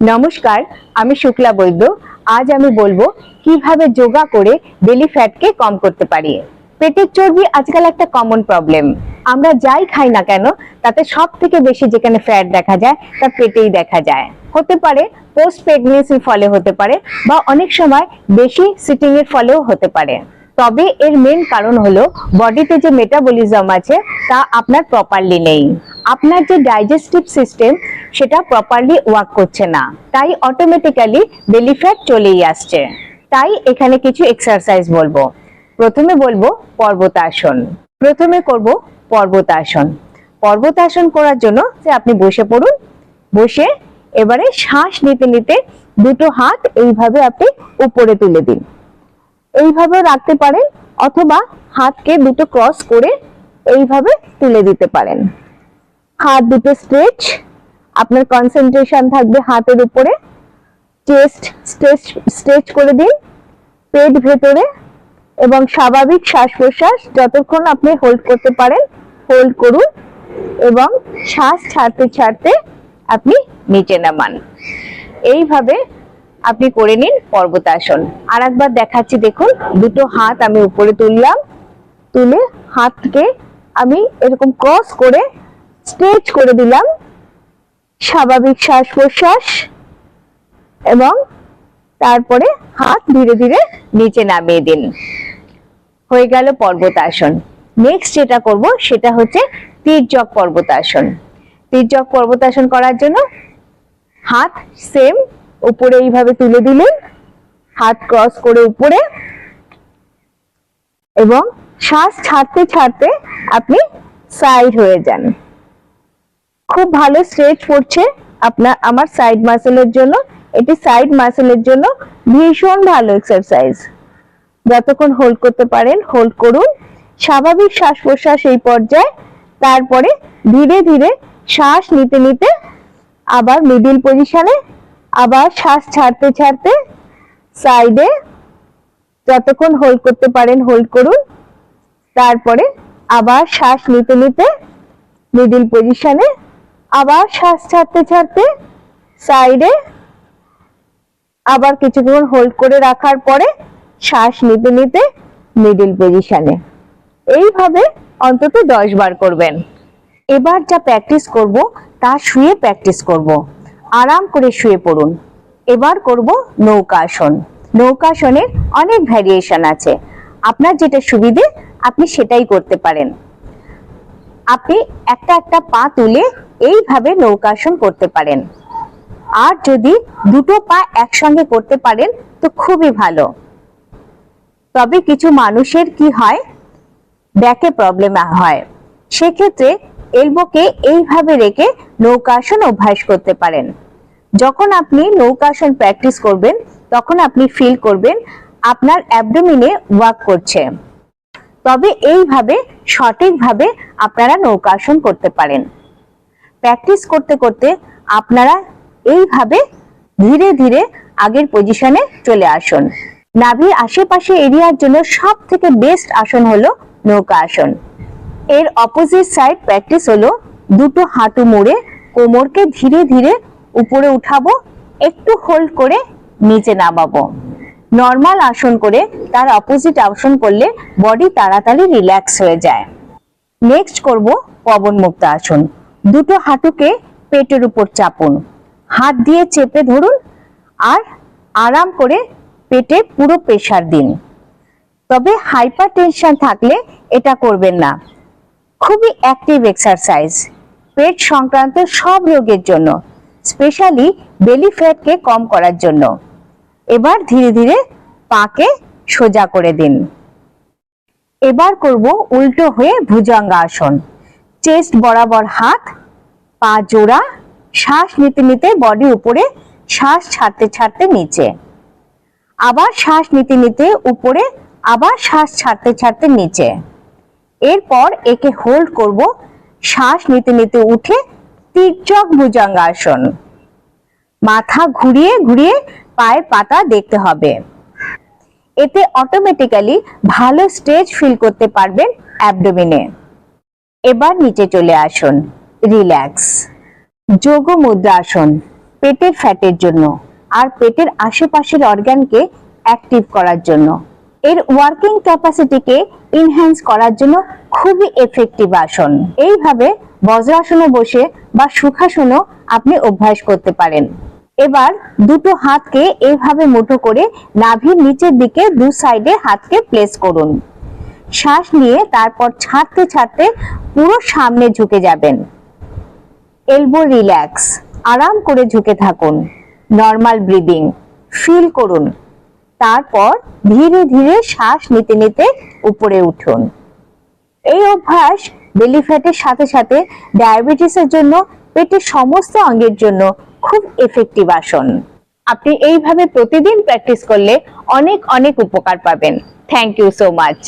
নমস্কার, আমি শুক্লা বৈদ্য। আজ আমি বলব কীভাবে যোগা করে বেলি ফ্যাটকে কম করতে পারি। পেটের চর্বি আজকাল একটা কমন প্রবলেম আমরা যাই খাই না কেন, তাতে সব থেকে বেশি যেখানে ফ্যাট দেখা যায় তা পেটেই দেখা যায়। হতে পারে পোস্ট প্রেগনেন্সির ফলে হতে পারে, বা অনেক সময় বেশি সিটিং এর ফলেও হতে পারে। তবে এর মেন কারণ হলো বডিতে যে মেটাবলিজম আছে, তা আপনার প্রপারলি নেই। আপনার যে ডাইজেস্টিভ সিস্টেম সেটা প্রপারলি ওয়ার্ক করছে না। তাই অটোমেটিক্যালি বেলি ফ্যাট চলেই আসছে। তাই এখানে কিছু এক্সারসাইজ বলব। প্রথমে বলব পর্বতাসন। প্রথমে করব পর্বতাসন। পর্বতাসন করার জন্য যে আপনি বসে পড়ুন, বসে এবারে শ্বাস নিতে নিতে দুটো হাত এইভাবে আপনি উপরে তুলে দিন। এইভাবে রাখতে পারেন অথবা হাতকে দুটো ক্রস করে এইভাবে তুলে দিতে পারেন। হাত দুটো স্ট্রেচ আপনার কনসেন্ট্রেশন থাকবে হাতের উপরে। চেস্ট স্ট্রেচ স্ট্রেচ করে দিন পেট ভেতরে এবং স্বাভাবিক শ্বাস প্রশ্বাস যতক্ষণ আপনি হোল্ড করতে পারেন হোল্ড করুন এবং শ্বাস ছাড়তে ছাড়তে আপনি নিচে নামান। এইভাবে আপনি করে নিন পর্বতাসন। আর একবার দেখাচ্ছি, দেখুন, দুটো হাত আমি উপরে তুললাম। তুলে হাতকে আমি এরকম ক্রস করে স্ট্রেচ করে দিলাম। স্বাভাবিক শ্বাস প্রশ্বাস এবং তারপরে হাত ধীরে ধীরে নিচে নামিয়ে দিন। হয়ে গেল পর্বতাসন। নেক্সট যেটা করব, সেটা হচ্ছে তীর্যক পর্বতাসন। তীর্যক পর্বতাসন করার জন্য হাত সেম উপরে এইভাবে তুলে দিলেন, হাত ক্রস করে উপরে, এবং শ্বাস ছাড়তে ছাড়তে আপনি সাইড হয়ে যান। খুব ভালো স্ট্রেচ পড়ছে আপনার, আমার সাইড মাসেলের জন্য। এটি সাইড মাসেলের জন্য ভীষণ ভালো এক্সারসাইজ যতক্ষণ হোল্ড করতে পারেন হোল্ড করুন। স্বাভাবিক শ্বাস প্রশ্বাস এই পর্যায়ে, তারপরে ধীরে ধীরে শ্বাস নিতে নিতে আবার মিডিল পজিশনে আবার শ্বাস ছাড়তে ছাড়তে সাইডে যতক্ষণ হোল্ড করতে পারেন হোল্ড করুন। তারপরে আবার শ্বাস নিতে নিতে মিডিল পজিশনে আবার শ্বাস ছাড়তে ছাড়তে সাইডে আবার কিছুক্ষণ হোল্ড করে রাখার পরে শ্বাস নিতে নিতে মিডিল পজিশনে এইভাবে অন্তত দশ বার করবেন। এবার যা প্র্যাকটিস করব, তা শুয়ে প্র্যাকটিস করব। আরাম করে শুয়ে পড়ুন। এবার করব নৌকাসন। নৌকাসনের অনেক ভ্যারিয়েশন আছে। আপনার যেটা সুবিধে, আপনি সেটাই করতে পারেন। আপনি একটা একটা পা তুলে এইভাবে নৌকাসন করতে পারেন। আর যদি দুটো পা একসঙ্গে করতে পারেন, তো খুবই ভালো। তবে কিছু মানুষের কি হয়? ব্যাকে প্রবলেম হয়। সেক্ষেত্রে এলবোকে এইভাবে রেখে নৌকাসন অভ্যাস করতে পারেন। যখন আপনি নৌকাসন প্র্যাকটিস করবেন, তখন আপনি ফিল করবেন আপনার অ্যাবডোমিনে ওয়ার্ক করছে। তবে এইভাবে সঠিকভাবে আপনারা নৌকাসন করতে পারেন। প্র্যাকটিস করতে করতে আপনারা এইভাবে ধীরে ধীরে আগের পজিশনে চলে আসুন। নাভির আশেপাশে এরিয়ার জন্য সব থেকে বেস্ট আসন হলো নৌকা আসন এর অপোজিট সাইড প্র্যাকটিস হলো দুটো হাঁটু মুড়ে কোমরকে ধীরে ধীরে উপরে উঠাবো, একটু হোল্ড করে নিচে নামাবো। নর্মাল আসন করে তার অপোজিট আসন করলে বডি তাড়াতাড়ি রিল্যাক্স হয়ে যায়। নেক্সট করব পবন মুক্ত আসন। দুটো হাঁটুকে পেটের উপর চাপুন। হাত দিয়ে চেপে ধরুন আর আরাম করে পেটে পুরো প্রেশার দিন। তবে হাইপার টেনশন থাকলে এটা করবেন না। খুবই অ্যাক্টিভ এক্সারসাইজ পেট সংক্রান্ত সব রোগের জন্য স্পেশালি বেলি ফ্যাটকে কম করার জন্য। এবার ধীরে ধীরে পাকে সোজা করে দিন। এবার করব উল্টো হয়ে ভুজঙ্গাসন। চেস্ট বরাবর হাত, পা জোড়া, শ্বাস নিতে নিতে বডি উপরে, শ্বাস ছাড়তে ছাড়তে নিচে। আবার শ্বাস নিতে নিতে উপরে, আবার শ্বাস ছাড়তে ছাড়তে নিচে। এরপর একে হোল্ড করব। শ্বাস নিতে নিতে উঠে তির্যক ভুজঙ্গাসন। মাথা ঘুরিয়ে ঘুরিয়ে পায়ের পাতা দেখতে হবে। এতে অটোমেটিক্যালি ভালো স্ট্রেচ ফিল করতে পারবেন অ্যাবডোমিনে এবার নিচে চলে আসুন। রিল্যাক্স যোগ মুদ্রাসন। পেটের ফ্যাটের জন্য আর পেটের আশেপাশের অর্গানকে অ্যাক্টিভ করার জন্য। এর ওয়ার্কিং ক্যাপাসিটিকে ইনহ্যান্স করার জন্য খুবই এফেক্টিভ আসন। এইভাবে বজ্রাসনে বসে বা সুখাসনও আপনি অভ্যাস করতে পারেন। এবার দুটো হাতকে এইভাবে মুঠো করে নাভির নিচের দিকে দু সাইডে হাতকে প্লেস করুন। শ্বাস নিয়ে তারপর ছাড়তে ছাড়তে পুরো সামনে ঝুঁকে যাবেন। এলবো রিল্যাক্স আরাম করে ঝুঁকে থাকুন। নর্মাল ব্রিদিং ফিল করুন। তারপর ধীরে ধীরে শ্বাস নিতে নিতে উপরে উঠুন। এই অভ্যাস বেলি ফ্যাটের সাথে সাথে ডায়াবেটিসের জন্য, পেটের সমস্ত অঙ্গের জন্য খুব এফেক্টিভ আসন। আপনি এইভাবে প্রতিদিন প্র্যাকটিস করলে অনেক অনেক উপকার পাবেন। Thank you so much